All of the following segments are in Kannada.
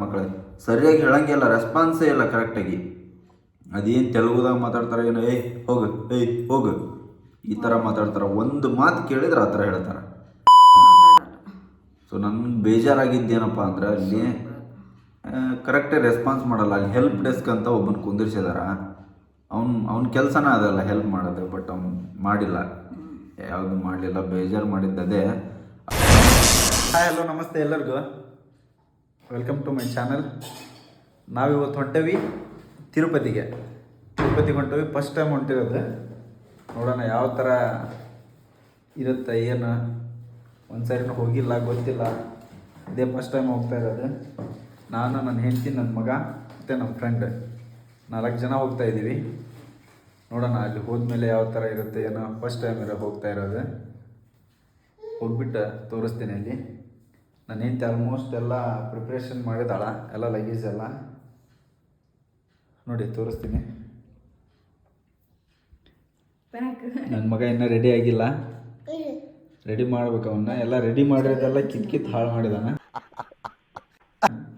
ಮಕ್ಕಳೇ, ಸರಿಯಾಗಿ ಹೇಳಂಗಿಲ್ಲ ರೆಸ್ಪಾನ್ಸೇ ಇಲ್ಲ ಕರೆಕ್ಟಾಗಿ ಅದೇನು ತೆಲುಗುದಾಗ ಮಾತಾಡ್ತಾರೆ ಏನೋ, ಏಯ್, ಹೋಗು ಏಯ್, ಹೋಗು. ಈ ಥರ ಮಾತಾಡ್ತಾರೆ. ಒಂದು ಮಾತು ಕೇಳಿದ್ರೆ ಆ ಥರ ಹೇಳ್ತಾರೆ. ಸೊ ನನ್ಗೆ ಬೇಜಾರಾಗಿದ್ದೇನಪ್ಪ ಅಂದ್ರೆ ಅಲ್ಲಿ ಕರೆಕ್ಟಾಗಿ ರೆಸ್ಪಾನ್ಸ್ ಮಾಡಲ್ಲ. ಅಲ್ಲಿ ಹೆಲ್ಪ್ ಡೆಸ್ಕ್ ಅಂತ ಒಬ್ಬನ ಕುಂದಿರ್ಸಿದಾರ. ಅವ್ನು, ಅವ್ನ ಕೆಲಸನ ಅದಲ್ಲ ಹೆಲ್ಪ್ ಮಾಡೋದು ಬಟ್ ಅವ್ನು ಮಾಡಿಲ್ಲ. ಯಾವುದು ಮಾಡಲಿಲ್ಲ, ಬೇಜಾರು ಮಾಡಿದ್ದದೇ. ಹಾಯ್ ಹಲೋ, ನಮಸ್ತೆ ಎಲ್ಲರಿಗೂ. ವೆಲ್ಕಮ್ ಟು ಮೈ ಚಾನಲ್ ನಾವಿವತ್ತು ಹೊಂಟೇವಿ ತಿರುಪತಿಗೆ. ತಿರುಪತಿಗೆ ಹೊಂಟೇವಿ. ಫಸ್ಟ್ ಟೈಮ್ ಹೊಂಟಿರೋದು ನೋಡೋಣ ಯಾವ ಥರ ಇರುತ್ತೆ, ಏನು? ಒಂದು ಸೈಡ್ ಹೋಗಿಲ್ಲ, ಗೊತ್ತಿಲ್ಲ. ಇದೇ ಫಸ್ಟ್ ಟೈಮ್ ಹೋಗ್ತಾ ಇರೋದು. ನಾನು ನನ್ನ ಹೆಂಡತಿ ನನ್ನ ಮಗ, ಮತ್ತು ನಮ್ಮ ಫ್ರೆಂಡ್ ನಾಲ್ಕು ಜನ ಹೋಗ್ತಾ ಇದ್ದೀವಿ. ನೋಡೋಣ ಅಲ್ಲಿ ಹೋದ್ಮೇಲೆ ಯಾವ ಥರ ಇರುತ್ತೆ, ಏನೋ. ಫಸ್ಟ್ ಟೈಮ್ ಇರೋ ಹೋಗ್ತಾ ಇರೋದು. ಹೋಗ್ಬಿಟ್ಟು ತೋರಿಸ್ತೀನಿ ಅಲ್ಲಿ. ನಾನು ಹೆಂಡತಿ ಆಲ್ಮೋಸ್ಟ್ ಎಲ್ಲ ಪ್ರಿಪ್ರೇಷನ್ ಮಾಡಿದಾಳ ಎಲ್ಲ ಲಗೇಜ್ ಎಲ್ಲ. ನೋಡಿ ತೋರಿಸ್ತೀನಿ. ನನ್ನ ಮಗ ಇನ್ನೂ ರೆಡಿ ಆಗಿಲ್ಲ. ರೆಡಿ ಮಾಡ್ಬೇಕು ಅವನ್ನ ಎಲ್ಲ ರೆಡಿ ಮಾಡಿರೋದೆಲ್ಲ ಕಿತ್ ಕಿತ್ ಹಾಳು ಮಾಡಿದಾನ.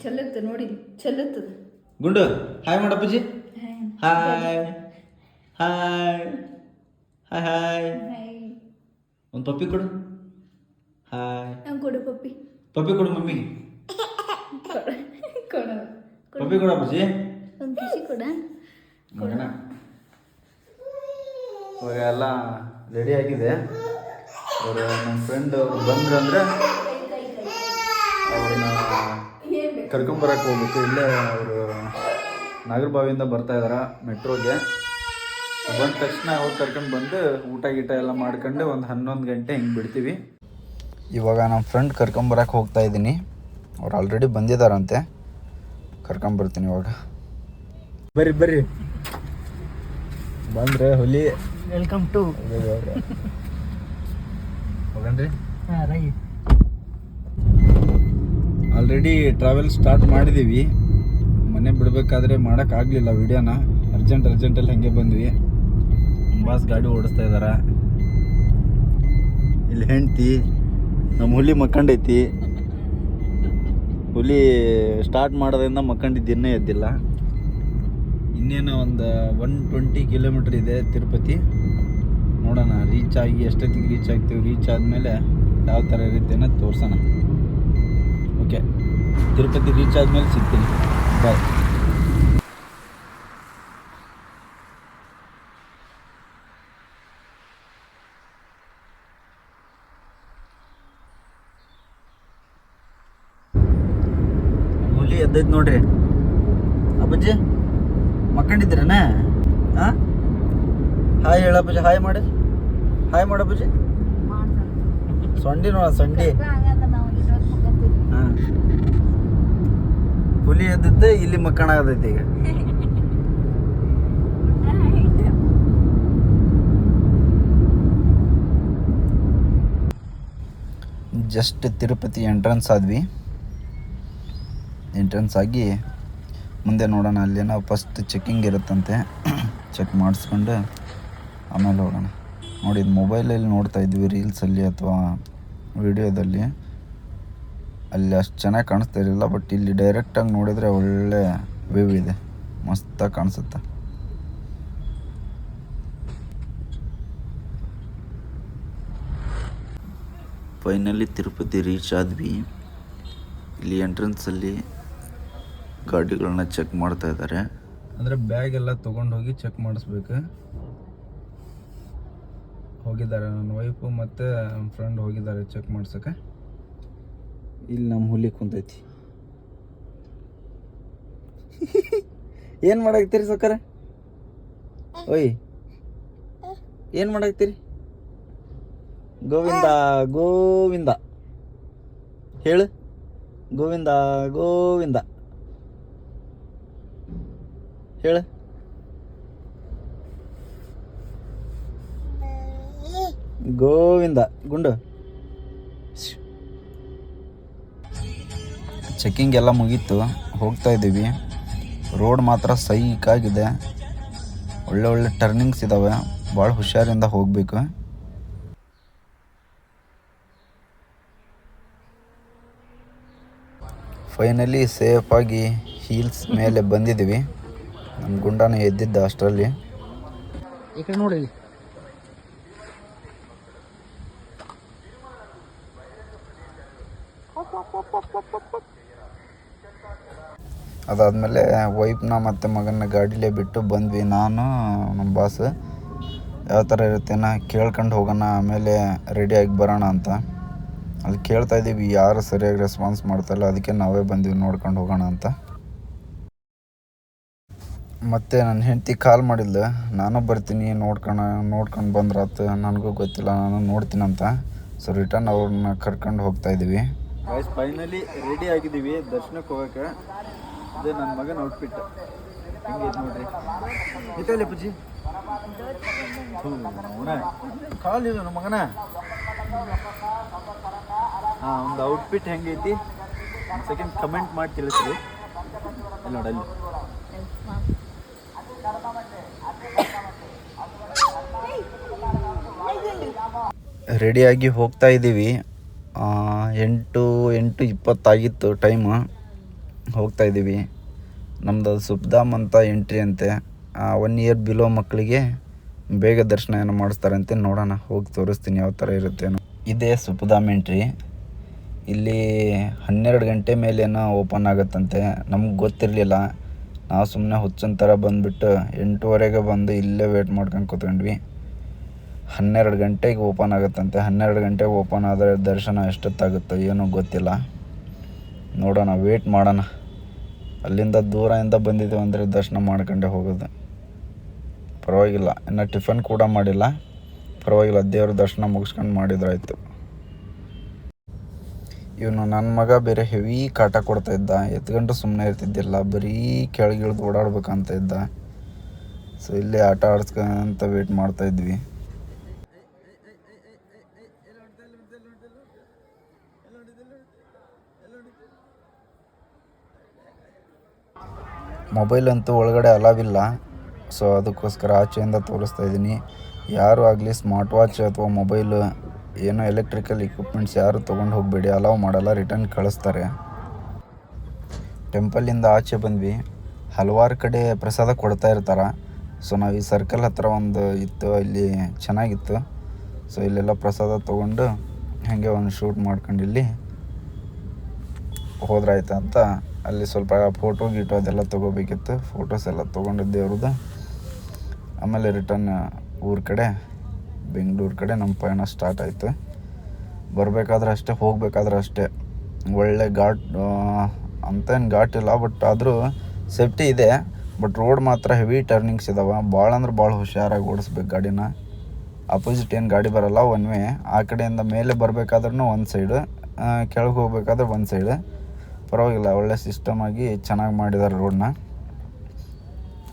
ಚಲುತ್ತೆ ನೋಡಿ ಚಲುತ್ತದ ಗುಂಡು ಹಾಯ್ ಮಾಡಪ್ಪಜಿ. ಹಾಯ್ ಹಾಯ್ ಹಾಯ್ ಹಾಯ್ ಒಂದು ಪಪ್ಪಿ ಕೊಡು. ಹಾಯ್ ಕೊಡು ಪಪ್ಪಿ. ಪಪ್ಪಿ ಕೊಡು ಮಮ್ಮಿ. ಕೊಡ. ಪಪ್ಪಿ ಕೊಡು ಅಪ್ಪಾಜಿ. ಒಂದು ಖುಷಿ ಕೊಡ. ಮಗನ ಇವಾಗ ಎಲ್ಲ ರೆಡಿ ಆಗಿದೆ. ಅವರು ನಮ್ಮ ಫ್ರೆಂಡ್ ಅವ್ರು ಬಂದ್ರು ಅಂದರೆ ಅವ್ರನ್ನ ಕರ್ಕೊಂಬರಕ್ಕೆ ಹೋಗ್ಬೇಕು. ಇಲ್ಲೇ ಅವರು ನಾಗರಬಾವಿಯಿಂದ ಬರ್ತಾ ಇದಾರ ಮೆಟ್ರೋಗೆ. ಬಂದ ತಕ್ಷಣ ಅವ್ರು ಕರ್ಕೊಂಡು ಬಂದು ಊಟ ಗೀಟ ಎಲ್ಲ ಮಾಡ್ಕೊಂಡು ಒಂದು ಹನ್ನೊಂದು ಗಂಟೆ ಹಿಂಗೆ ಬಿಡ್ತೀವಿ. ಇವಾಗ ನಮ್ಮ ಫ್ರೆಂಡ್ ಕರ್ಕೊಂಬರಕ್ಕೆ ಹೋಗ್ತಾ ಇದ್ದೀನಿ. ಅವ್ರು ಆಲ್ರೆಡಿ ಬಂದಿದ್ದಾರಂತೆ ಕರ್ಕೊಂಬರ್ತೀನಿ ಇವಾಗ. ಬರ್ರಿ ಬರ್ರಿ. ಬಂದ್ರೆ ಹುಲಿ. Welcome to already travel start ಮಾಡಿದ್ದೀವಿ ಮನೆ ಬಿಡಬೇಕಾದ್ರೆ ಮಾಡೋಕ್ಕಾಗಲಿಲ್ಲ ವಿಡಿಯೋನ. ಅರ್ಜೆಂಟ್ ಅರ್ಜೆಂಟಲ್ಲಿ ಹಾಗೆ ಬಂದ್ವಿ. ಬಾಸ್ ಗಾಡಿ ಓಡಿಸ್ತಾ ಇದ್ದಾರೆ ಇಲ್ಲಿ ಹೆಂಡ್ತಿ. ನಮ್ಮ ಹುಲಿ ಮಕ್ಕಂಡೈತಿ. ಹುಲಿ ಸ್ಟಾರ್ಟ್ ಮಾಡೋದ್ರಿಂದ ಮಕ್ಕಂಡಿದ್ದು ಇನ್ನೇ ಎದ್ದಿಲ್ಲ. ಇನ್ನೇನು ಒಂದು ಒನ್ ಟ್ವೆಂಟಿ ಕಿಲೋಮೀಟ್ರ್ ಇದೆ ತಿರುಪತಿ. ನೋಡೋಣ ರೀಚ್ ಆಗಿ ಎಷ್ಟೊತ್ತಿಗೆ ರೀಚ್ ಆಗ್ತೀವಿ ರೀಚ್ ಆದಮೇಲೆ ಯಾವ ಥರ ಇರುತ್ತೆ ಅನ್ನೋದು ತೋರ್ಸೋಣ. ಓಕೆ ತಿರುಪತಿ ರೀಚ್ ಆದಮೇಲೆ ಸಿಗ್ತೀನಿ. ಬಾಯ್ ಹುಲಿ ಎದ್ದೈತೆ ನೋಡ್ರಿ. ಅಪ್ಪಾಜಿ, ಮಕ್ಕಂಡಿದ್ದೀರನ? ಹಾಂ ಹಾಯ್ ಹೇಳಪ್ಪಾಜಿ ಹಾಯ್ ಮಾಡಿ. ಹಾಯ್ ಮಾಡಪ್ಪಾಜಿ ಸೊಂಡಿ ನೋಡ ಸೊಂಡಿ. ಹಾಂ. ಹುಲಿ ಎದ್ದಿದ್ದೆ, ಇಲ್ಲಿ ಮಕ್ಕಣ ಆಗದೈತಿ ಈಗ. ಜಸ್ಟ್ ತಿರುಪತಿ ಎಂಟ್ರೆನ್ಸ್ ಆದ್ವಿ. ಎಂಟ್ರೆನ್ಸ್ ಆಗಿ ಮುಂದೆ ನೋಡೋಣ, ಅಲ್ಲೇನೋ ಫಸ್ಟ್ ಚೆಕ್ಕಿಂಗ್ ಇರುತ್ತಂತೆ. ಚೆಕ್ ಮಾಡಿಸ್ಕೊಂಡು ಆಮೇಲೆ ಹೋಗೋಣ ನೋಡಿ, ಇದು ಮೊಬೈಲಲ್ಲಿ ನೋಡ್ತಾ ಇದ್ವಿ ರೀಲ್ಸಲ್ಲಿ ಅಥವಾ ವಿಡಿಯೋದಲ್ಲಿ ಅಲ್ಲಿ ಅಷ್ಟು ಚೆನ್ನಾಗಿ ಕಾಣಿಸ್ತಾ ಇರಲಿಲ್ಲ ಬಟ್ ಇಲ್ಲಿ ಡೈರೆಕ್ಟಾಗಿ ನೋಡಿದರೆ ಒಳ್ಳೆ ವ್ಯೂ ಇದೆ. ಮಸ್ತಾಗಿ ಕಾಣಿಸುತ್ತೆ. ಫೈನಲಿ ತಿರುಪತಿ ರೀಚ್ ಆದ್ವಿ. ಇಲ್ಲಿ ಎಂಟ್ರೆನ್ಸಲ್ಲಿ ಗಾಡಿಗಳನ್ನ ಚೆಕ್ ಮಾಡ್ತಾ ಇದ್ದಾರೆ. ಅಂದರೆ ಬ್ಯಾಗ್ ಎಲ್ಲ ತೊಗೊಂಡು ಹೋಗಿ ಚೆಕ್ ಮಾಡಿಸ್ಬೇಕು. ಹೋಗಿದ್ದಾರೆ ನನ್ನ ವೈಫು ಮತ್ತು ನಮ್ಮ ಫ್ರೆಂಡ್ ಹೋಗಿದ್ದಾರೆ ಚೆಕ್ ಮಾಡ್ಸೋಕೆ ಇಲ್ಲಿ ನಮ್ಮ ಹುಲಿ ಕುಂತೈತಿ. ಏನು ಮಾಡಾಕ್ತೀರಿ ಸಕ್ಕರೆ ಓಯ್ ಏನು ಮಾಡಾಕ್ತೀರಿ ಗೋವಿಂದ ಗೋವಿಂದ. ಹೇಳು. ಗೋವಿಂದ ಗೋವಿಂದ. ಹೇಳು. ಗೋವಿಂದ, ಗುಂಡು. ಚೆಕ್ಕಿಂಗ್ ಎಲ್ಲ ಮುಗೀತು, ಹೋಗ್ತಾ ಇದ್ದೀವಿ. ರೋಡ್ ಮಾತ್ರ ಸೈಕಾಗಿದೆ ಒಳ್ಳೆ ಒಳ್ಳೆ ಟರ್ನಿಂಗ್ಸ್ ಇದ್ದಾವೆ ಭಾಳ ಹುಷಾರಿಂದ ಹೋಗಬೇಕು. ಫೈನಲಿ ಸೇಫಾಗಿ ಹೀಲ್ಸ್ ಮೇಲೆ ಬಂದಿದ್ದೀವಿ. ನಮ್ಮ ಗುಂಡಾನ ಎದ್ದಿದ್ದ ಅಷ್ಟರಲ್ಲಿ. ಈ ಕಡೆ ನೋಡಿ ಅದಾದಮೇಲೆ ವೈಫ್ನ ಮತ್ತು ಮಗನ ಗಾಡಿಲೇ ಬಿಟ್ಟು ಬಂದ್ವಿ ನಾನು ನಮ್ಮ ಬಾಸ್ ಯಾವ ಥರ ಇರುತ್ತೇನ ಕೇಳ್ಕೊಂಡು ಹೋಗೋಣ ಆಮೇಲೆ ರೆಡಿಯಾಗಿ ಬರೋಣ ಅಂತ. ಅಲ್ಲಿ ಕೇಳ್ತಾ ಇದ್ದೀವಿ ಯಾರು ಸರಿಯಾಗಿ ರೆಸ್ಪಾನ್ಸ್ ಮಾಡ್ತಾಯಿಲ್ಲ ಅದಕ್ಕೆ ನಾವೇ ಬಂದ್ವಿ ನೋಡ್ಕೊಂಡು ಹೋಗೋಣ ಅಂತ. ಮತ್ತು ನನ್ನ ಹೆಂಡತಿ ಕಾಲ್ ಮಾಡಿದ್ಲು. ನಾನು ಬರ್ತೀನಿ ನೋಡ್ಕೊಂಡು ನೋಡ್ಕೊಂಡು ಬಂದ್ರಾತು. ನನಗೂ ಗೊತ್ತಿಲ್ಲ, ನಾನು ನೋಡ್ತೀನಂತ. ಸೊ ರಿಟರ್ನ್ ಅವ್ರನ್ನ ಕರ್ಕೊಂಡು ಹೋಗ್ತಾ ಇದ್ದೀವಿ ಫೈನಲಿ ರೆಡಿ ಆಗಿದ್ದೀವಿ. ದರ್ಶನಕ್ಕೆ ಹೋಗಕ್ಕೆ. ಅದೇ ನನ್ನ ಮಗನ ಔಟ್ಫಿಟ್ ಹೆಂಗೆ ಇದು ನೋಡ್ರಿ. ಇತ್ತಲ್ಲ ಅವನ ಕಾಲಿಲ್ಲ ನಮ್ಮ ಮಗನ. ಹಾಂ, ಒಂದು ಔಟ್ಫಿಟ್ ಹೆಂಗೈತಿ? ಸೆಕೆಂಡ್ ಕಮೆಂಟ್ ಮಾಡಿ ತಿಳಿಸ್ರಿ. ನೋಡಲ್ಲಿ ರೆಡಿಯಾಗಿ ಹೋಗ್ತಾ ಇದ್ದೀವಿ. ಎಂಟು ಎಂಟು ಇಪ್ಪತ್ತಾಗಿತ್ತು ಟೈಮ್ ಹೋಗ್ತಾ ಇದ್ದೀವಿ. ನಮ್ಮದು ಸುಬ್ದಾಮ್ ಅಂತ ಎಂಟ್ರಿ ಅಂತೆ. ಒನ್ ಇಯರ್ ಬಿಲೋ ಮಕ್ಕಳಿಗೆ ಬೇಗ ದರ್ಶನ ಏನೋ ಅಂತ ನೋಡೋಣ, ಹೋಗಿ ತೋರಿಸ್ತೀನಿ ಯಾವ ಥರ ಇರುತ್ತೇನೋ ಇದೇ ಸುಬ್ದಾಮ್ ಎಂಟ್ರಿ ಇಲ್ಲಿ ಹನ್ನೆರಡು ಗಂಟೆ ಮೇಲೇನೋ ಓಪನ್ ಆಗುತ್ತಂತೆ. ನಮ್ಗೆ ಗೊತ್ತಿರಲಿಲ್ಲ. ನಾವು ಸುಮ್ಮನೆ ಹುಚ್ಚಿನ ಥರ ಬಂದುಬಿಟ್ಟು ಎಂಟೂವರೆಗೆ ಬಂದು ಇಲ್ಲೇ ವೇಟ್ ಮಾಡ್ಕೊಂಡು ಕೂತ್ಕೊಂಡ್ವಿ. ಹನ್ನೆರಡು ಗಂಟೆಗೆ ಓಪನ್ ಆಗುತ್ತಂತೆ. ಹನ್ನೆರಡು ಗಂಟೆಗೆ ಓಪನ್ ಆದರೆ ದರ್ಶನ ಎಷ್ಟೊತ್ತಾಗುತ್ತೋ ಏನೂ ಗೊತ್ತಿಲ್ಲ. ನೋಡೋಣ ವೇಟ್ ಮಾಡೋಣ. ಅಲ್ಲಿಂದ ದೂರದಿಂದ ಬಂದಿದ್ದೀವಿ ಅಂದರೆ ದರ್ಶನ ಮಾಡ್ಕೊಂಡೆ ಹೋಗೋದು. ಪರವಾಗಿಲ್ಲ. ಇನ್ನು ಟಿಫನ್ ಕೂಡ ಮಾಡಿಲ್ಲ. ಪರವಾಗಿಲ್ಲ, ದೇವ್ರ ದರ್ಶನ ಮುಗಿಸ್ಕೊಂಡು ಮಾಡಿದ್ರಾಯ್ತು. ಇವನು ನನ್ನ ಮಗ ಬೇರೆ ಹೆವಿ ಕಾಟ ಕೊಡ್ತಾ ಇದ್ದ. ಎತ್ಕೊಂಡು ಸುಮ್ಮನೆ ಇರ್ತಿದ್ದಿಲ್ಲ. ಬರೀ ಕೆಳಗಿಳಿದು ಓಡಾಡ್ಬೇಕಂತ ಇದ್ದ. ಸೊ ಇಲ್ಲೇ ಆಟ ಆಡಿಸ್ಕೊಂತ ವೇಟ್ ಮಾಡ್ತಾ ಇದ್ವಿ. ಮೊಬೈಲ್ ಅಂತೂ ಒಳಗಡೆ ಅಲಾವಿಲ್ಲ. ಸೊ ಅದಕ್ಕೋಸ್ಕರ ಆಚೆಯಿಂದ ತೋರಿಸ್ತಾ ಇದ್ದೀನಿ. ಯಾರು ಆಗಲಿ ಸ್ಮಾರ್ಟ್ ವಾಚ್ ಅಥವಾ ಮೊಬೈಲು ಏನೋ ಎಲೆಕ್ಟ್ರಿಕಲ್ ಇಕ್ವಿಪ್ಮೆಂಟ್ಸ್ ಯಾರು ತೊಗೊಂಡು ಹೋಗಬೇಡಿ ಅಲೌ ಮಾಡಲ್ಲ ರಿಟರ್ನ್ ಕಳಿಸ್ತಾರೆ. ಟೆಂಪಲಿಂದ ಆಚೆ ಬಂದ್ವಿ. ಹಲವಾರು ಕಡೆ ಪ್ರಸಾದ ಕೊಡ್ತಾ ಇರ್ತಾರೆ. ಸೊ ನಾವು ಈ ಸರ್ಕಲ್ ಹತ್ರ ಒಂದು ಇತ್ತು, ಇಲ್ಲಿ ಚೆನ್ನಾಗಿತ್ತು. ಸೊ ಇಲ್ಲೆಲ್ಲ ಪ್ರಸಾದ ತೊಗೊಂಡು ಹಾಗೆ ಒಂದು ಶೂಟ್ ಮಾಡ್ಕೊಂಡು ಇಲ್ಲಿ ಹೋದ್ರಾಯ್ತು ಅಂತ. ಅಲ್ಲಿ ಸ್ವಲ್ಪ ಫೋಟೋ ಗೀಟೋ ಅದೆಲ್ಲ ತೊಗೋಬೇಕಿತ್ತು. ಫೋಟೋಸ್ ಎಲ್ಲ ತೊಗೊಂಡಿದ್ದೆ ಅವ್ರದ್ದು ಆಮೇಲೆ ರಿಟರ್ನ್ ಊರ ಕಡೆ. ಬೆಂಗಳೂರು ಕಡೆ ನಮ್ಮ ಪಯಣ ಸ್ಟಾರ್ಟ್ ಆಯಿತು. ಬರಬೇಕಾದ್ರೆ ಅಷ್ಟೇ, ಹೋಗಬೇಕಾದ್ರೆ ಅಷ್ಟೇ. ಒಳ್ಳೆ ಘಾಟ್ ಅಂತೇನು ಘಾಟ್ ಇಲ್ಲ ಬಟ್ ಆದರೂ ಸೇಫ್ಟಿ ಇದೆ. ಬಟ್ ರೋಡ್ ಮಾತ್ರ ಹೆವಿ ಟರ್ನಿಂಗ್ಸ್ ಇದಾವೆ. ಭಾಳ ಅಂದ್ರೆ ಭಾಳ ಹುಷಾರಾಗಿ ಓಡಿಸ್ಬೇಕು ಗಾಡಿನ. ಅಪೋಸಿಟ್ ಏನು ಗಾಡಿ ಬರಲ್ಲ ಒನ್ ವೇ ಆ ಕಡೆಯಿಂದ ಮೇಲೆ ಬರಬೇಕಾದ್ರೂ ಒಂದು ಸೈಡು ಕೆಳಗೆ ಹೋಗ್ಬೇಕಾದ್ರೆ ಒಂದು ಸೈಡು ಪರವಾಗಿಲ್ಲ, ಒಳ್ಳೆ ಸಿಸ್ಟಮ್ ಆಗಿ ಚೆನ್ನಾಗಿ ಮಾಡಿದ್ದಾರೆ ರೋಡ್ನ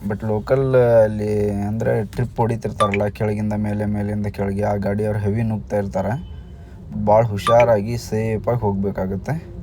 ಬಟ್ ಲೋಕಲ್ ಅಲ್ಲಿ ಅಂದರೆ ಟ್ರಿಪ್ ಹೊಡಿತಿರ್ತಾರಲ್ಲ, ಕೆಳಗಿಂದ ಮೇಲೆ, ಮೇಲಿಂದ ಕೆಳಗೆ, ಆ ಗಾಡಿಯವ್ರು ಹೆವಿ ನುಗ್ತಾ ಇರ್ತಾರೆ. ಭಾಳ ಹುಷಾರಾಗಿ ಸೇಫಾಗಿ ಹೋಗಬೇಕಾಗುತ್ತೆ.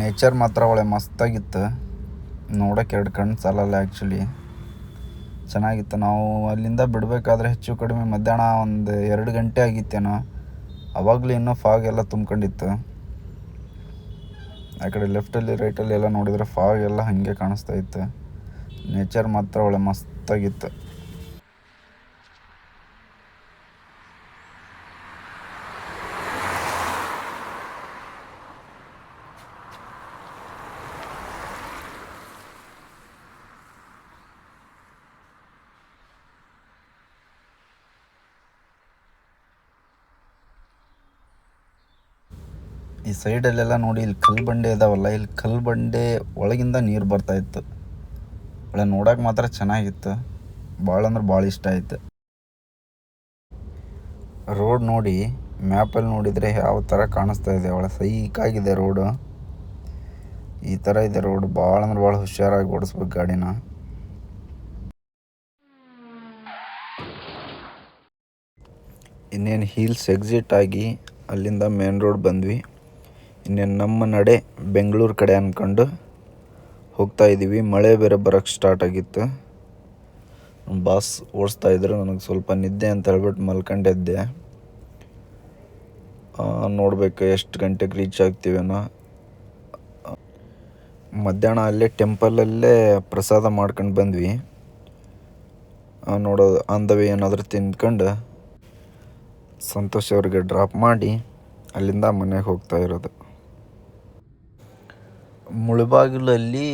ನೇಚರ್ ಮಾತ್ರ ಒಳ್ಳೆ ಮಸ್ತಾಗಿತ್ತು. ನೋಡೋಕೆ ಎರಡು ಕಣ್ಣು ಸಾಲಲ್ಲ ಆ್ಯಕ್ಚುಲಿ ಚೆನ್ನಾಗಿತ್ತು. ನಾವು ಅಲ್ಲಿಂದ ಬಿಡಬೇಕಾದ್ರೆ ಹೆಚ್ಚು ಕಡಿಮೆ ಮಧ್ಯಾಹ್ನ ಒಂದು ಎರಡು ಗಂಟೆ ಆಗಿತ್ತೇನೋ, ಅವಾಗಲೂ ಇನ್ನೂ ಫಾಗ್ ಎಲ್ಲ ತುಂಬ್ಕೊಂಡಿತ್ತು. ಆ ಕಡೆ ಲೆಫ್ಟಲ್ಲಿ ರೈಟಲ್ಲಿ ಎಲ್ಲ ನೋಡಿದರೆ ಫಾಗ್ ಎಲ್ಲ ಹಾಗೆ ಕಾಣಿಸ್ತಾ ಇತ್ತು. ನೇಚರ್ ಮಾತ್ರ ಒಳ್ಳೆ ಮಸ್ತಾಗಿತ್ತು. ಈ ಸೈಡಲ್ಲೆಲ್ಲ ನೋಡಿ, ಇಲ್ಲಿ ಕಲ್ಲು ಬಂಡೆ ಇದಾವಲ್ಲ ಇಲ್ಲಿ ಕಲ್ಲು ಬಂಡೆ ಒಳಗಿಂದ ನೀರು ಬರ್ತಾಯಿತ್ತು ಒಳ್ಳೆ ನೋಡೋಕೆ ಮಾತ್ರ ಚೆನ್ನಾಗಿತ್ತು. ಭಾಳ ಅಂದ್ರೆ ಭಾಳ ಇಷ್ಟ ಆಯಿತು. ರೋಡ್ ನೋಡಿ ಮ್ಯಾಪಲ್ಲಿ ನೋಡಿದರೆ ಯಾವ ಥರ ಕಾಣಿಸ್ತಾ ಇದೆ. ಒಳ ಸೈಕಾಗಿದೆ ರೋಡು. ಈ ಥರ ಇದೆ ರೋಡ್. ಭಾಳ ಅಂದ್ರೆ ಭಾಳ ಹುಷಾರಾಗಿ ಓಡಿಸ್ಬೇಕು ಗಾಡಿನ. ಇನ್ನೇನು ಹೀಲ್ಸ್ ಎಕ್ಸಿಟ್ ಆಗಿ ಅಲ್ಲಿಂದ ಮೇನ್ ರೋಡ್ ಬಂದ್ವಿ. ಇನ್ನೇನು ನಮ್ಮ ನಡೆ ಬೆಂಗಳೂರು ಕಡೆ ಅಂದ್ಕೊಂಡು ಹೋಗ್ತಾ ಇದ್ದೀವಿ ಮಳೆ ಬೇರೆ ಬರೋಕ್ಕೆ ಸ್ಟಾರ್ಟ್ ಆಗಿತ್ತು. ನಮ್ಮ ಬಾಸ್ ಓಡಿಸ್ತಾ ಇದ್ರು. ನನಗೆ ಸ್ವಲ್ಪ ನಿದ್ದೆ ಅಂತ ಹೇಳ್ಬಿಟ್ಟು ಮಲ್ಕೊಂಡಿದ್ದೆ. ನೋಡಬೇಕು ಎಷ್ಟು ಗಂಟೆಗೆ ರೀಚ್ ಆಗ್ತೀವೇನೋ ಮಧ್ಯಾಹ್ನ ಅಲ್ಲೇ ಟೆಂಪಲಲ್ಲೇ ಪ್ರಸಾದ ಮಾಡ್ಕೊಂಡು ಬಂದ್ವಿ. ನೋಡೋದು ಆನ್ ದ ವೇ ಏನಾದರೂ ತಿಂದ್ಕೊಂಡು ಸಂತೋಷ್ ಅವ್ರಿಗೆ ಡ್ರಾಪ್ ಮಾಡಿ ಅಲ್ಲಿಂದ ಮನೆಗೆ ಹೋಗ್ತಾ ಇರೋದು. ಮುಳುಬಾಗಿಲಲ್ಲಿ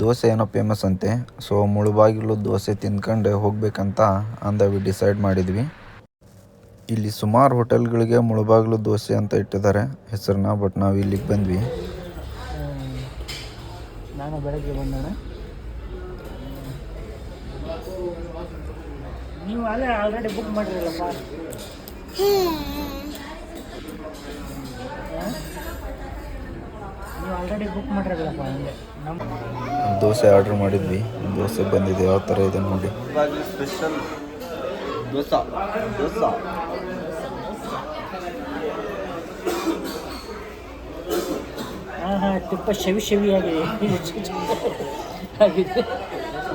ದೋಸೆ ಏನೋ ಫೇಮಸ್ ಅಂತೆ. ಸೊ ಮುಳುಬಾಗಿಲು ದೋಸೆ ತಿಂದ್ಕೊಂಡು ಹೋಗ್ಬೇಕಂತ ಅಂದ ವಿ ಡಿಸೈಡ್ ಮಾಡಿದ್ವಿ. ಇಲ್ಲಿ ಸುಮಾರು ಹೋಟೆಲ್ಗಳಿಗೆ ಮುಳುಬಾಗಿಲು ದೋಸೆ ಅಂತ ಇಟ್ಟಿದ್ದಾರೆ. ಹೆಸರನ್ನ ಬಟ್ ನಾವು ಇಲ್ಲಿಗೆ ಬಂದ್ವಿ. ನಾನು ಬೆಳಗ್ಗೆ ಬಂದಣ ನೀವು ಅಲ್ಲೇ ಆಲ್ರೆಡಿ ಬುಕ್ ಮಾಡಿರಲ್ಲಪ್ಪ ದೋಸೆ ಆರ್ಡರ್ ಮಾಡಿದ್ವಿ. ದೋಸೆ ಬಂದಿದೆ. ಯಾವ ಥರ ಇದೆ ನೋಡಿ. ಸ್ಪೆಷಲ್ ದೋಸೆ. ದೋಸೆ. ಹಾಂ ಹಾಂ ತುಪ್ಪ ಶವಿ ಶವಿ ಆಗಿದೆ. ಆಗಿದೆ.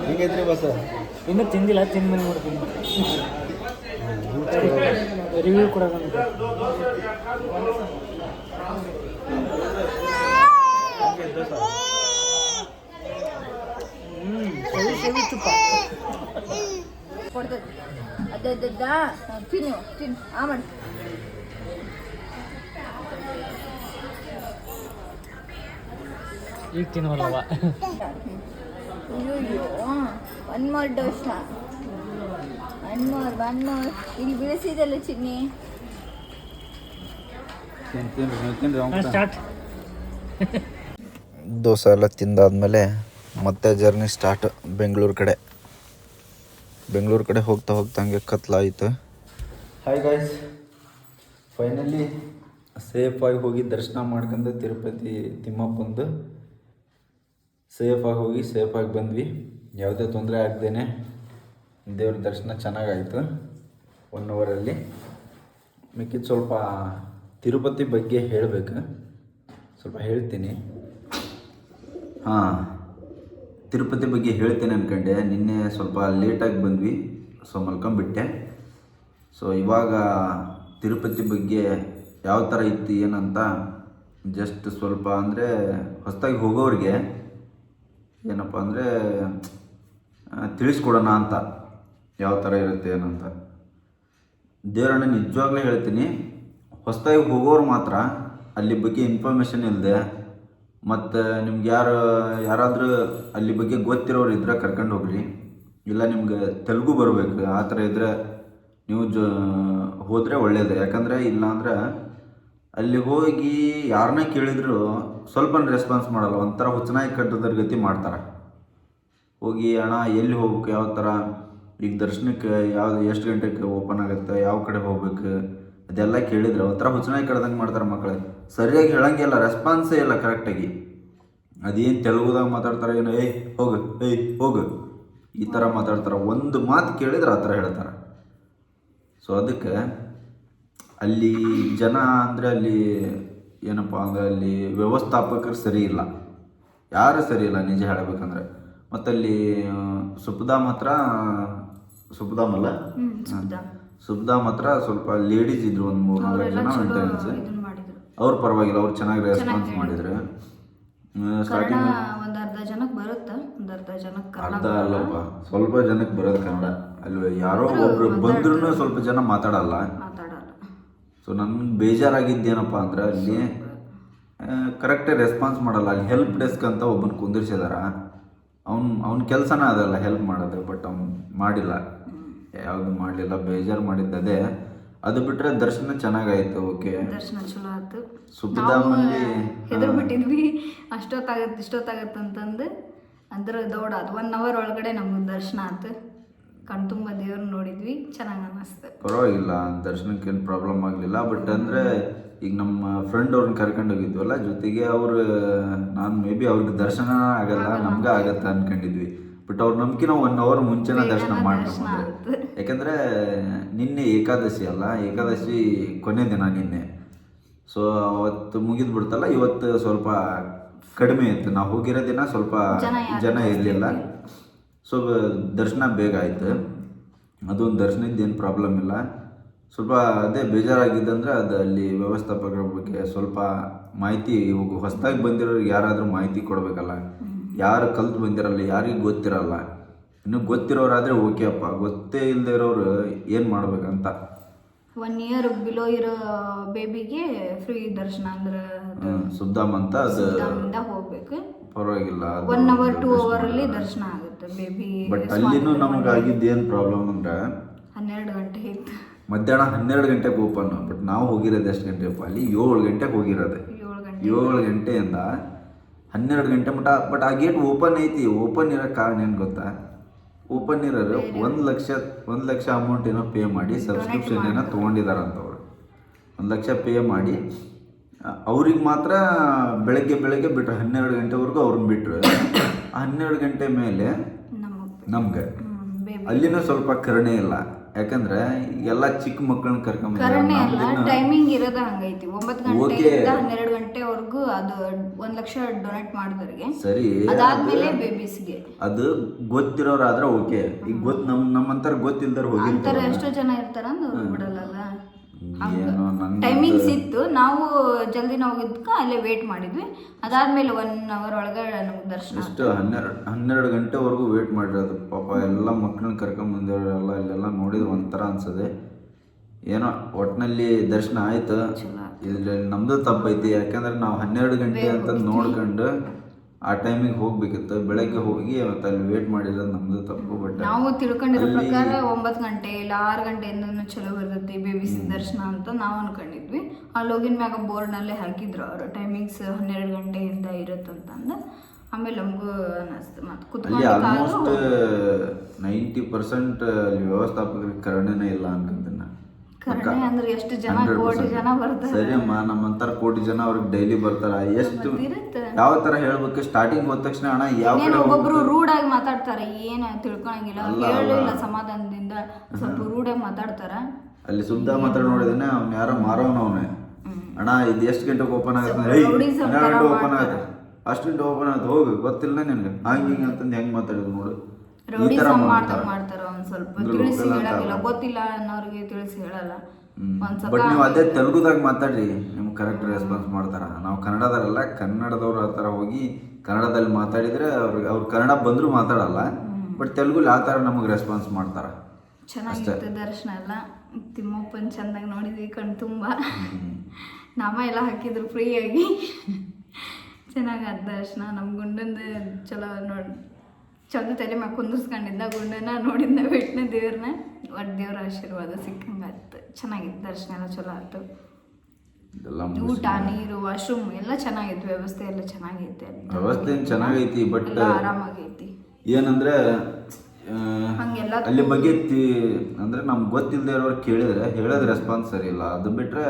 ಹೆಂಗೈತ್ರಿ ಬಸ್ ಇನ್ನೂ ತಿಂದಿಲ್ಲ ತಿಂದ್ಮೇಲೆ ನೋಡ್ತೀನಿ. ರಿವ್ಯೂ ಕೂಡ ಬಂದಿದೆ ಹ್ಞೂ ಶವಿ ಶವಿ ತುಪ್ಪ ಅದದ್ದದ ತಿನ್ನು ತಿನ್ನು ಆ ಮಾಡಿ ಈಗ ತಿನ್ನುವಲ್ಲವ ಅಯ್ಯೋ one more dosa one more one more ಇಲ್ಲಿ ಬೀಳಿಸಿದಲ್ಲ ಚಿನ್ನಿ ದೋಸೆ ಎಲ್ಲ ತಿಂದಾದ್ಮೇಲೆ ಮತ್ತೆ ಜರ್ನಿ ಸ್ಟಾರ್ಟ್ ಬೆಂಗಳೂರು ಕಡೆ. ಬೆಂಗಳೂರು ಕಡೆ ಹೋಗ್ತಾ ಹೋಗ್ತಾ ಹಂಗೆ ಕತ್ಲಾಯಿತು ಹಾಯ್ ಗಾಯ್ಸ್ ಫೈನಲಿ ಸೇಫಾಗಿ ಹೋಗಿ ದರ್ಶನ ಮಾಡ್ಕೊಂಡು ತಿರುಪತಿ ತಿಮ್ಮಪ್ಪಂದು. ಸೇಫಾಗಿ ಹೋಗಿ ಸೇಫಾಗಿ ಬಂದ್ವಿ. ಯಾವುದೇ ತೊಂದರೆ ಆಗದೇನೆ ದೇವ್ರ ದರ್ಶನ ಚೆನ್ನಾಗಾಯಿತು ಒನ್ ಅವರಲ್ಲಿ ಮಿಕ್ಕಿದ ಸ್ವಲ್ಪ ತಿರುಪತಿ ಬಗ್ಗೆ ಹೇಳಬೇಕು. ಸ್ವಲ್ಪ ಹೇಳ್ತೀನಿ. ಹಾಂ. ತಿರುಪತಿ ಬಗ್ಗೆ ಹೇಳ್ತೇನೆ ಅಂದ್ಕೊಂಡೆ ನಿನ್ನೆ ಸ್ವಲ್ಪ ಲೇಟಾಗಿ ಬಂದ್ವಿ ಸೊ ಮಲ್ಕೊಂಬಿಟ್ಟೆ ಸೊ ಇವಾಗ ತಿರುಪತಿ ಬಗ್ಗೆ ಯಾವ ಥರ ಇತ್ತು, ಏನಂತ ಜಸ್ಟ್ ಸ್ವಲ್ಪ ಅಂದರೆ ಹೊಸದಾಗಿ ಹೋಗೋರಿಗೆ ಏನಪ್ಪ ಅಂದರೆ ತಿಳಿಸ್ಕೊಡೋಣ ಅಂತ. ಯಾವ ಥರ ಇರುತ್ತೆ ಏನಂತ. ದೇವರಣ್ಣ ನಿಜವಾಗ್ಲೂ ಹೇಳ್ತೀನಿ ಹೊಸದಾಗಿ ಹೋಗೋರು ಮಾತ್ರ ಅಲ್ಲಿ ಬಗ್ಗೆ ಇನ್ಫಾರ್ಮೇಷನ್ ಇಲ್ಲದೆ ಮತ್ತು ನಿಮ್ಗೆ ಯಾರು, ಯಾರಾದರೂ ಅಲ್ಲಿ ಬಗ್ಗೆ ಗೊತ್ತಿರೋರು ಇದ್ರೆ ಕರ್ಕೊಂಡು ಹೋಗ್ರಿ. ಇಲ್ಲ ನಿಮ್ಗೆ ತೆಲುಗು ಬರಬೇಕು, ಆ ಥರ ಇದ್ದರೆ ನೀವು ಜ, ಹೋದರೆ ಒಳ್ಳೆಯದು ಯಾಕಂದರೆ ಇಲ್ಲಾಂದ್ರೆ ಅಲ್ಲಿ ಹೋಗಿ ಯಾರನ್ನ ಕೇಳಿದ್ರು ಸ್ವಲ್ಪ ರೆಸ್ಪಾನ್ಸ್ ಮಾಡಲ್ಲ, ಒಂಥರ ಹುಚ್ಚನಾಯಿ ಕಟ್ಟೋದ್ರ ಗತಿ ಮಾಡ್ತಾರೆ. ಹೋಗಿ, ಅಣ್ಣ, ಎಲ್ಲಿ ಹೋಗ್ಬೇಕು? ಯಾವ ಥರ ಈಗ ದರ್ಶನಕ್ಕೆ ಯಾವ ಎಷ್ಟು ಗಂಟೆಗೆ ಓಪನ್ ಆಗುತ್ತೆ? ಯಾವ ಕಡೆ ಹೋಗ್ಬೇಕು? ಅದೆಲ್ಲ ಕೇಳಿದ್ರೆ ಒಂಥರ ಹುಚ್ಚನಾಯಿ ಕಡ್ದಂಗೆ ಮಾಡ್ತಾರೆ ಮಕ್ಕಳಿಗೆ ಸರಿಯಾಗಿ ಹೇಳಂಗಿಲ್ಲ ರೆಸ್ಪಾನ್ಸೇ ಇಲ್ಲ ಕರೆಕ್ಟಾಗಿ ಅದೇನು ತೆಲುಗುದಾಗ ಮಾತಾಡ್ತಾರೆ ಏನೋ, ಏಯ್, ಹೋಗು ಏಯ್, ಹೋಗು. ಈ ಥರ ಮಾತಾಡ್ತಾರೆ. ಒಂದು ಮಾತು ಕೇಳಿದ್ರೆ ಆ ಥರ ಹೇಳ್ತಾರೆ. ಸೊ ಅದಕ್ಕೆ ಅಲ್ಲಿ ಜನ ಅಂದರೆ ಅಲ್ಲಿ ಏನಪ್ಪ ಅಂದರೆ ಅಲ್ಲಿ ವ್ಯವಸ್ಥಾಪಕರು ಸರಿ ಇಲ್ಲ. ಯಾರು ಸರಿ ಇಲ್ಲ ನಿಜ ಹೇಳಬೇಕಂದ್ರೆ. ಮತ್ತಲ್ಲಿ ಸುಪ್ದಾಮ್ ಹತ್ರ ಸುಪ್ದಾಮ್ ಅಲ್ಲ? ಸುಪ್ದಾಮ್ ಮಾತ್ರ ಸ್ವಲ್ಪ ಲೇಡೀಸ್ ಇದ್ರು ಒಂದು ಮೂರು ನಾಲ್ಕು ಜನ ಮೇಂಟೆನೆನ್ಸ್ ಅವ್ರು ಪರವಾಗಿಲ್ಲ ಅವ್ರು ಚೆನ್ನಾಗಿ ರೆಸ್ಪಾನ್ಸ್ ಮಾಡಿದ್ರು. ಸ್ಟಾರ್ಟಿಂಗ್ ಒಂದು ಅರ್ಧ ಜನಕ್ಕೆ ಬರುತ್ತೆ ಒಂದು ಅರ್ಧ ಜನಕ್ಕೆ ಅರ್ಧ ಅಲ್ಲಪ್ಪ ಸ್ವಲ್ಪ ಜನಕ್ಕೆ ಬರೋದು ಕನ್ನಡ. ಅಲ್ಲಿ ಯಾರೋ ಒಬ್ರು ಬಂದ್ರೂ ಸ್ವಲ್ಪ ಜನ ಮಾತಾಡಲ್ಲ. ಮಾತಾಡಲ್ಲ. ಸೊ ನನ್ಗೆ ಬೇಜಾರಾಗಿದ್ದೇನಪ್ಪ ಅಂದ್ರೆ ಅಲ್ಲಿ ಕರೆಕ್ಟ್ ರೆಸ್ಪಾನ್ಸ್ ಮಾಡಲ್ಲ. ಅಲ್ಲಿ ಹೆಲ್ಪ್ ಡೆಸ್ಕ್ ಅಂತ ಒಬ್ಬನ ಕುಂದಿರ್ಸಿದಾರ. ಅವ್ನು ಅವ್ನ ಕೆಲಸನ ಅದಲ್ಲ ಹೆಲ್ಪ್ ಮಾಡೋದು ಬಟ್ ಅವ್ನು ಮಾಡಿಲ್ಲ. ಯಾವುದು ಮಾಡಲಿಲ್ಲ ಬೇಜಾರು ಮಾಡಿದ್ದದೆ. ಅದು ಬಿಟ್ಟರೆ ದರ್ಶನ ಚೆನ್ನಾಗಾಯ್ತು ಓಕೆ. ದರ್ಶನ ಚಲೋ ಆಯ್ತು. ಸುಬ್ಬಧಾಮಲ್ಲಿ ಹೆದರ್ ಬಿಟ್ಟಿದ್ವಿ ಅಷ್ಟೊತ್ತಾಗತ್ತೆ ಇಷ್ಟೊತ್ತಾಗತ್ತೆ ಅಂತಂದು. ಅಂದ್ರೆ ದೌಡ ಅದು ಒನ್ ಅವರ್ ಒಳಗಡೆ ನಮ್ಗೆ ದರ್ಶನ ಆಯ್ತು ಕಣ್ತುಂಬ ದೇವ್ರ ನೋಡಿದ್ವಿ. ಚೆನ್ನಾಗಿ ಅನ್ನಿಸ್ತು. ಪರವಾಗಿಲ್ಲ ದರ್ಶನಕ್ಕೇನು ಪ್ರಾಬ್ಲಮ್ ಆಗಲಿಲ್ಲ. ಬಟ್ ಅಂದರೆ ಈಗ ನಮ್ಮ ಫ್ರೆಂಡ್ ಅವ್ರನ್ನ ಕರ್ಕೊಂಡು ಹೋಗಿದ್ವಲ್ಲ ಜೊತೆಗೆ ಅವರು ನಾನು ಮೇ ಬಿ ಅವ್ರಿಗೆ ದರ್ಶನ ಆಗಲ್ಲ. ನಮ್ಗೆ ಆಗತ್ತೆ ಅನ್ಕೊಂಡಿದ್ವಿ. ಬಟ್ ಅವ್ರು ನಮ್ಕಿನ ಒನ್ ಅವರ್ ಮುಂಚೆನ ದರ್ಶನ ಮಾಡ್ಕೊಂಡ್ರೆ. ಯಾಕಂದ್ರೆ ನಿನ್ನೆ ಏಕಾದಶಿ ಅಲ್ಲ ಏಕಾದಶಿ ಕೊನೆ ದಿನ ನಿನ್ನೆ. ಸೊ ಅವತ್ತು ಮುಗಿದ್ ಬಿಡ್ತಲ್ಲ ಇವತ್ತು ಸ್ವಲ್ಪ ಕಡಿಮೆ ಇತ್ತು. ನಾವು ಹೋಗಿರೋ ದಿನ ಸ್ವಲ್ಪ ಜನ ಇರಲಿಲ್ಲ. ಇರ್ಲಿಲ್ಲ. ಸೊ ದರ್ಶನ ಬೇಗ ಆಯ್ತು. ಅದೊಂದು ದರ್ಶನದ ಏನು ಪ್ರಾಬ್ಲಮ್ ಇಲ್ಲ. ಸ್ವಲ್ಪ ಅದೇ ಬೇಜಾರಾಗಿದ್ದಂದ್ರೆ ಅದು ಅಲ್ಲಿ ವ್ಯವಸ್ಥಾಪಕರ ಬಗ್ಗೆ ಸ್ವಲ್ಪ ಮಾಹಿತಿ ಇವಾಗ ಹೊಸದಾಗಿ ಬಂದಿರೋರಿಗೆ ಯಾರಾದರೂ ಮಾಹಿತಿ ಕೊಡಬೇಕಲ್ಲ. ಯಾರು ಕಲ್ತು ಬಂದಿರಲ್ಲ ಯಾರಿಗೂ ಗೊತ್ತಿರಲ್ಲ. ಇನ್ನು ಗೊತ್ತಿರೋರಾದರೆ ಓಕೆ ಅಪ್ಪ. ಗೊತ್ತೇ ಇಲ್ಲದೆ ಇರೋರು ಏನು ಮಾಡ್ಬೇಕಂತ? ಒನ್ ಇಯರ್ ಬಿಲೋ ಇರೋ ಬೇಬಿಗೆ ಫ್ರೀ ದರ್ಶನ ಅಂದ್ರೆ ಸುದ್ದಾಮ್ ಅಂತ ಅದು ಹೋಗ್ಬೇಕು. ಪರವಾಗಿಲ್ಲ ಅದು ಒನ್ ಅವರ್ ಟೂ ಅವರ್ ಅಲ್ಲಿ ದರ್ಶನ ಆಗುತ್ತೆ ಬೇಬಿ ಬಟ್ ಅಲ್ಲಿನೂ ನಮಗೆ ಆಗಿದ್ದು ಏನು ಪ್ರಾಬ್ಲಮ್ ಅಂದ್ರೆ ಹನ್ನೆರಡು ಗಂಟೆ ಇತ್ತು. ಮಧ್ಯಾಹ್ನ ಹನ್ನೆರಡು ಗಂಟೆಗೆ ಓಪನ್ ಬಟ್ ನಾವು ಹೋಗಿರೋದು ಎಷ್ಟು ಗಂಟೆಪ್ಪ ಅಲ್ಲಿ ಏಳು ಗಂಟೆಗೆ ಹೋಗಿರೋದು. ಗಂಟೆ. ಏಳು ಗಂಟೆಯಿಂದ ಹನ್ನೆರಡು ಗಂಟೆ ಮಟ್ಟ ಬಟ್ ಆ ಗೇಟ್ ಓಪನ್ ಐತಿ. ಓಪನ್ ಇರೋ ಕಾರಣ ಏನು ಗೊತ್ತಾ? ಓಪನ್ ಇರೋರು ಒಂದು ಲಕ್ಷ ಒಂದು ಲಕ್ಷ ಅಮೌಂಟ್ ಏನೋ ಪೇ ಮಾಡಿ ಸಬ್ಸ್ಕ್ರಿಪ್ಷನ್ ಏನೋ ತೊಗೊಂಡಿದಾರಂತ ಅವರು ಒಂದು ಲಕ್ಷ ಪೇ ಮಾಡಿ ಅವ್ರಿಗೆ ಮಾತ್ರ ಬೆಳಗ್ಗೆ ಬೆಳಗ್ಗೆ ಬಿಟ್ಟರು ಹನ್ನೆರಡು ಗಂಟೆವರೆಗೂ ಅವ್ರನ್ನ ಬಿಟ್ಟರು ಹನ್ನೆರಡು ಗಂಟೆ ಮೇಲೆ ನಮ್ಗೆ ಅಲ್ಲಿನೂ ಸ್ವಲ್ಪ ಕರುಣೆ ಇಲ್ಲ. ಯಾಕಂದ್ರೆ ಎಲ್ಲ ಚಿಕ್ಕ ಮಕ್ಕಳನ್ನ ಕರಣೆ ಅಲ್ಲ ಕರ್ಕೊಂಡ್ ಟೈಮಿಂಗ್ ಇರೋದ ಹಂಗೈತಿ. ಒಂಬತ್ತು Okay. ಗಂಟೆಯಿಂದ ಹನ್ನೆರಡು ಗಂಟೆವರೆಗೂ ಅದು ಒಂದ್ ಲಕ್ಷ ಡೊನೇಟ್ ಮಾಡಿದವ್ರಿಗೆ. ಸರಿ ಅದಾದ್ಮೇಲೆ ಬೇಬೀಸ್ಗೆ ಅದು ಗೊತ್ತಿರೋರಾದ್ರೆ ಓಕೆ ಈಗ ಗೊತ್ತು ನಮ್ ನಮ್ಮಂತರ ಗೊತ್ತಿಲ್ದಾರ ಅಂತರ ಹೋಗಿರ್ತಾರೆ ಎಷ್ಟೋ ಜನ ಇರ್ತಾರ ಅಂದ್ರೆ ಬಿಡಲ್ಲ ಟೈಮಿಂಗ್ಸ್ ಇತ್ತು. ನಾವು ಜಲ್ದಿನ ಹೋಗಿದ್ಕ ಅಲ್ಲೇ ವೇಟ್ ಮಾಡಿದ್ವಿ. ಅದಾದ್ಮೇಲೆ ಒನ್ ಅವರ್ ಒಳಗಡೆ ನಮ್ಗೆ ದರ್ಶನ ಎಷ್ಟು? ಹನ್ನೆರಡು ಹನ್ನೆರಡು ಗಂಟೆವರೆಗೂ ವೇಟ್ ಮಾಡಿರೋದು. ಪಾಪ ಎಲ್ಲ ಮಕ್ಕಳನ್ನ ಕರ್ಕೊಂಡ್ ಬಂದಿರೋರೆಲ್ಲ ಇಲ್ಲೆಲ್ಲ ನೋಡಿದ್ರೆ ಒಂಥರ ಅನ್ಸದೆ. ಏನೋ ಒಟ್ನಲ್ಲಿ ದರ್ಶನ ಆಯ್ತು. ಇದ್ರಲ್ಲಿ ನಮ್ದು ತಪ್ಪೈತಿ. ಯಾಕಂದ್ರೆ ನಾವು ಹನ್ನೆರಡು ಗಂಟೆ ಅಂತ ನೋಡ್ಕೊಂಡು ಆ ಟೈಮಿಗೆ ಹೋಗ್ಬೇಕಿತ್ತು. ಬೆಳಗ್ಗೆ ಹೋಗಿ ಮತ್ತೆ ಅಲ್ಲಿ ವೇಟ್ ಮಾಡಿರೋದು ನಮ್ದು ತಪ್ಪು ಬಟ್ ನಾವು ತಿಳ್ಕೊಂಡಿರೋ ಪ್ರಕಾರ ಒಂಬತ್ತು ಗಂಟೆ ಇಲ್ಲ ಆರು ಗಂಟೆಯಿಂದ ಚಲೋ ಬರ್ತೈತಿ ಬೇಬಿ ದರ್ಶನ ಅಂತ ನಾವು ಅನ್ಕೊಂಡಿದ್ವಿ. ಅಲ್ಲಿ ಹೋಗಿನ ಮ್ಯಾಗ ಬೋರ್ಡ್ನಲ್ಲೇ ಹಾಕಿದ್ರು ಅವರು. ಟೈಮಿಂಗ್ಸ್ ಹನ್ನೆರಡು ಗಂಟೆಯಿಂದ ಇರುತ್ತಂತಂದು ಆಮೇಲೆ ನಮಗೂ ಅನ್ನಿಸ್ತು ಮತ್ತು ಕುತ್ಕೊಂಡು ಆಲ್ಮೋಸ್ಟ್ ನೈಂಟಿ ಪರ್ಸೆಂಟ್ ಅಲ್ಲಿ ವ್ಯವಸ್ಥಾಪಕರಿಗೆ ಕರುಣೆನೇ ಇಲ್ಲ ನಾನು. ಕರ್ಣೆ ಅಂದ್ರೆ ಎಷ್ಟು ಜನ ಕೋಟಿ ಜನ ಬರ್ತಾರೆ? ಸರಿ ಅಮ್ಮ ನಮ್ಮಂತರ ಕೋಟಿ ಜನ ಅವ್ರಿಗೆ ಡೈಲಿ ಬರ್ತಾರ. ಎಷ್ಟು ಯಾವ ತರ ಹೇಳ್ಬೇಕು? ಸ್ಟಾರ್ಟಿಂಗ್ ಹೋದ ತಕ್ಷಣ ಅಣ್ಣ ಯಾವ ಒಬ್ಬೊಬ್ರು? ರೂಡ್ ಆಗಿ ಮಾತಾಡ್ತಾರೆ. ಏನು ತಿಳ್ಕೊಳಂಗಿಲ್ಲ. ಅಲ್ಲ, ಹೇಳಿಲ್ಲ ಸಮಾಧಾನದಿಂದ. ಸ್ವಲ್ಪ ರೂಡ್ ಆಗಿ ಮಾತಾಡ್ತಾರ. ಅಲ್ಲಿ ಸುದ್ದ ಮಾತ್ರ ನೋಡಿದೇನೆ ಅವ್ನ ಯಾರೋ ಮಾರೋನು ಅವನೇ. ಅಣ್ಣ ಇದು ಎಷ್ಟು ಗಂಟೆಗೆ ಓಪನ್ ಆಗುತ್ತೆ? ಓಪನ್. ಆಗುತ್ತೆ. ಅಷ್ಟು ಗಂಟೆ ಓಪನ್ ಆಗುತ್ತೆ. ಹೋಗು ಗೊತ್ತಿಲ್ಲ ನಿನ್ಗೆ? ಹಂಗೆ ಹಿಂಗೆ ಅಂತಂದು ಹೆಂಗೆ ಮಾತಾಡೋದು ನೋಡು. ರೌಡಿಸಮ್ ಮಾಡ್ತಾರೆ. ಮಾಡ್ತಾರ ಒಂದ್ ಸ್ವಲ್ಪ ತಿಳಿಸಿ ಗೊತ್ತಿಲ್ಲ ಅನ್ನೋರಿಗೆ ತಿಳಿಸಿ ಹೇಳಲ್ಲ. ಒಂದ್ ಬಟ್ ನೀವು ಸ್ವಲ್ಪ ಅದೇ ತೆಲುಗುದಾಗ ಮಾತಾಡ್ರಿ ನಿಮ್ಗೆ ಕರೆಕ್ಟ್ ರೆಸ್ಪಾನ್ಸ್ ಮಾಡ್ತಾರ. ನಾವು ಕನ್ನಡದವರಲ್ಲ ಕನ್ನಡದವ್ರು ಆ ಥರ ಹೋಗಿ ಕನ್ನಡದಲ್ಲಿ ಮಾತಾಡಿದ್ರೆ ಅವ್ರಿಗೆ ಅವ್ರು ಕನ್ನಡ ಬಂದರೂ ಮಾತಾಡಲ್ಲ ಬಟ್ ತೆಲುಗು ಆ ಥರ ನಮಗೆ ರೆಸ್ಪಾನ್ಸ್ ಮಾಡ್ತಾರ. ಚೆನ್ನಾಗಿತ್ತು ದರ್ಶನ ಎಲ್ಲ. ತಿಮ್ಮಪ್ಪನ್ ಚಂದಾಗಿ ನೋಡಿದ್ವಿ ಕಣ್ ತುಂಬಾ. ನಾಮ ಎಲ್ಲ ಹಾಕಿದ್ರು ಫ್ರೀಯಾಗಿ ಆದ ದರ್ಶನ ನಮ್ಮ ಗುಂಡಂದು ಚಲೋ ನೋಡಿ ಚಂದ ತಲೆ ಮ್ಯಾಗ ಕುಂದಿಸ್ಕೊಂಡಿದ್ದ ಗುಂಡನ ನೋಡಿದ್ನ ಬಿಟ್ಟನ ದೇವ್ರನ್ನ ಒಟ್ಟು ದೇವ್ರ ಆಶೀರ್ವಾದ ಸಿಕ್ಕಂಗಾಯ್ತು ಚೆನ್ನಾಗಿತ್ತು ದರ್ಶನ ಎಲ್ಲ ಚಲೋ ಆಯ್ತು. ಊಟ ನೀರು ವಾಶ್ರೂಮ್ ಎಲ್ಲ ಚೆನ್ನಾಗಿತ್ತು ವ್ಯವಸ್ಥೆ ಎಲ್ಲ ಚೆನ್ನಾಗೈತೆ. ವ್ಯವಸ್ಥೆ ಚೆನ್ನಾಗೈತಿ ಬಟ್ ಆರಾಮಾಗೈತಿ. ಏನಂದ್ರೆ ಅಲ್ಲಿ ಬಗ್ಗೆ ಅಂದ್ರೆ ನಮ್ಗೆ ಗೊತ್ತಿಲ್ಲದೆ ಇರೋರು ಕೇಳಿದ್ರೆ ಹೇಳೋದು ರೆಸ್ಪಾನ್ಸ್ ಸರಿ ಇಲ್ಲ. ಅದು ಬಿಟ್ರೆ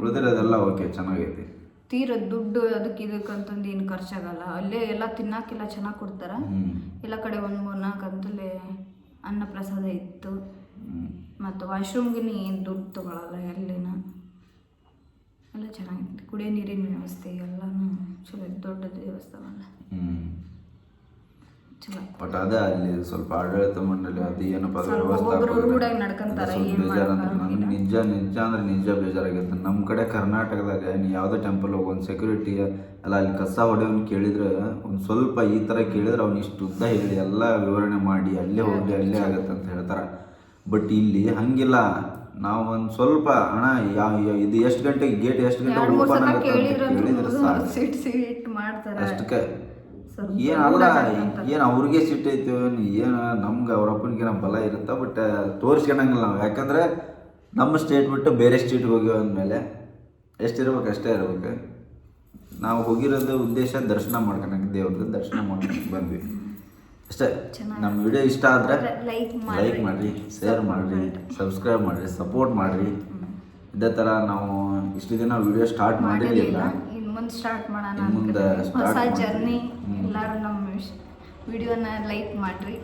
ಉಳಿದಿರೋದೆಲ್ಲ ಓಕೆ ಚೆನ್ನಾಗೈತಿ. ತೀರ ದುಡ್ಡು ಅದಕ್ಕೆ ಇದಕ್ಕೆ ಅಂತಂದು ಏನು ಖರ್ಚಾಗಲ್ಲ. ಅಲ್ಲೇ ಎಲ್ಲ ತಿನ್ನೋಕ್ಕೆಲ್ಲ ಚೆನ್ನಾಗಿ ಕೊಡ್ತಾರ. ಎಲ್ಲ ಕಡೆ ಒಂದು ಮೂರು ನಾಲ್ಕು ಅಂತಲೇ ಅನ್ನ ಪ್ರಸಾದ ಇತ್ತು. ಮತ್ತು ವಾಶ್ರೂಮ್ಗಿನ ಏನು ದುಡ್ಡು ತೊಗೊಳಲ್ಲ ಎಲ್ಲಿನ. ಎಲ್ಲ ಚೆನ್ನಾಗಿತ್ತು. ಕುಡಿಯೋ ನೀರಿನ ವ್ಯವಸ್ಥೆ ಎಲ್ಲನೂ ಚಲೋ. ದೊಡ್ಡ ದೇವಸ್ಥಾನ ಬಟ್ ಅದೇ ಅಲ್ಲಿ ಸ್ವಲ್ಪ ಆಡಳಿತ ಮಂಡಳಿ ಅದು ಏನಪ್ಪ. ನನಗೆ ನಿಜ ನಿಜ ಅಂದ್ರೆ ನಿಜ ಬೇಜಾರಾಗಿತ್ತು. ನಮ್ಮ ಕಡೆ ಕರ್ನಾಟಕದಾಗ ನೀ ಯಾವುದೇ ಟೆಂಪಲ್ ಹೋಗಿ ಒಂದು ಸೆಕ್ಯೂರಿಟಿ ಅಲ್ಲ ಅಲ್ಲಿ ಕಸ ಹೊಡೆಯೋನ್ ಕೇಳಿದ್ರೆ ಒಂದು ಸ್ವಲ್ಪ ಈ ಥರ ಕೇಳಿದ್ರೆ ಅವ್ನು ಇಷ್ಟು ಉದ್ದ ಹೇಳಿ ಎಲ್ಲ ವಿವರಣೆ ಮಾಡಿ ಅಲ್ಲೇ ಹೋಗಿ ಅಲ್ಲೇ ಆಗತ್ತೆ ಅಂತ ಹೇಳ್ತಾರೆ. ಬಟ್ ಇಲ್ಲಿ ಹಂಗಿಲ್ಲ. ನಾವು ಒಂದು ಸ್ವಲ್ಪ ಅಣ್ಣ ಯಾವ ಇದು ಎಷ್ಟು ಗಂಟೆಗೆ ಗೇಟ್ ಎಷ್ಟು ಗಂಟೆ ಓಪನ್ ಆಗುತ್ತೆ ಅಂತ ಕೇಳಿದ್ರೆ ಸಾಕು. ಅಷ್ಟಕ್ಕೆ ಸ್ವಲ್ಪ ಏನು ಅಲ್ಲ ರೂಢಾಗಿ ಏನು ಅವ್ರಿಗೆ ಸಿಟ್ಟು ಐತಿ ಏನು ನಮ್ಗೆ ಅವ್ರ ಅಪ್ಪನಿಗೆ ನಮ್ಮ ಬಲ ಇರುತ್ತೆ ಬಟ್ ತೋರಿಸ್ಕೊಳಂಗಿಲ್ಲ ನಾವು. ಯಾಕಂದ್ರೆ ನಮ್ಮ ಸ್ಟೇಟ್ ಬಿಟ್ಟು ಬೇರೆ ಸ್ಟೇಟ್ಗೆ ಹೋಗ್ಯಾವ ಅಂದಮೇಲೆ ಎಷ್ಟಿರ್ಬೇಕು ಅಷ್ಟೇ ಇರ್ಬೇಕು. ನಾವು ಹೋಗಿರೋದು ಉದ್ದೇಶ ದರ್ಶನ ಮಾಡ್ಕೊಳಕ್ಕೆ ದೇವ್ರದ್ದು ದರ್ಶನ ಮಾಡ್ಕೊಂಡು ಬಂದ್ವಿ. ಅಷ್ಟೇ. ನಮ್ಮ ವಿಡಿಯೋ ಇಷ್ಟ ಆದರೆ ಲೈಕ್ ಮಾಡಿರಿ. ಶೇರ್ ಮಾಡಿರಿ ಸಬ್ಸ್ಕ್ರೈಬ್ ಮಾಡಿರಿ ಸಪೋರ್ಟ್ ಮಾಡಿರಿ ಇದೇ ಥರ ನಾವು ಇಷ್ಟು ದಿನ ವಿಡಿಯೋ ಸ್ಟಾರ್ಟ್ ಮಾಡಿರಲಿಲ್ಲ. ಮುಂದೆ ಸ್ಟಾರ್ಟ್ ಮಾಡೋಣ ಮುಂದೆ ಮಾಡ್ತೀವಿ. ಜರ್ನಿ. ಎಲ್ಲರೂ ನಮ್ಮ ವಿಡಿಯೋನ ಲೈಕ್ ಮಾಡಿರಿ.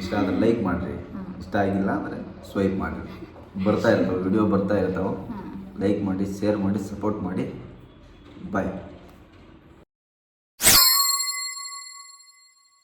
ಇಷ್ಟ ಆದ್ರೆ ಲೈಕ್ ಮಾಡಿರಿ. ಇಷ್ಟ ಆಗಿಲ್ಲ ಅಂದರೆ ಸ್ವೈಪ್ ಮಾಡಿರಿ. ಬರ್ತಾ ಇರ್ತಾವೆ ವಿಡಿಯೋ ಬರ್ತಾ ಇರ್ತಾವೆ. ಲೈಕ್ ಮಾಡಿ ಶೇರ್ ಮಾಡಿ ಸಪೋರ್ಟ್ ಮಾಡಿ. ಬಾಯ್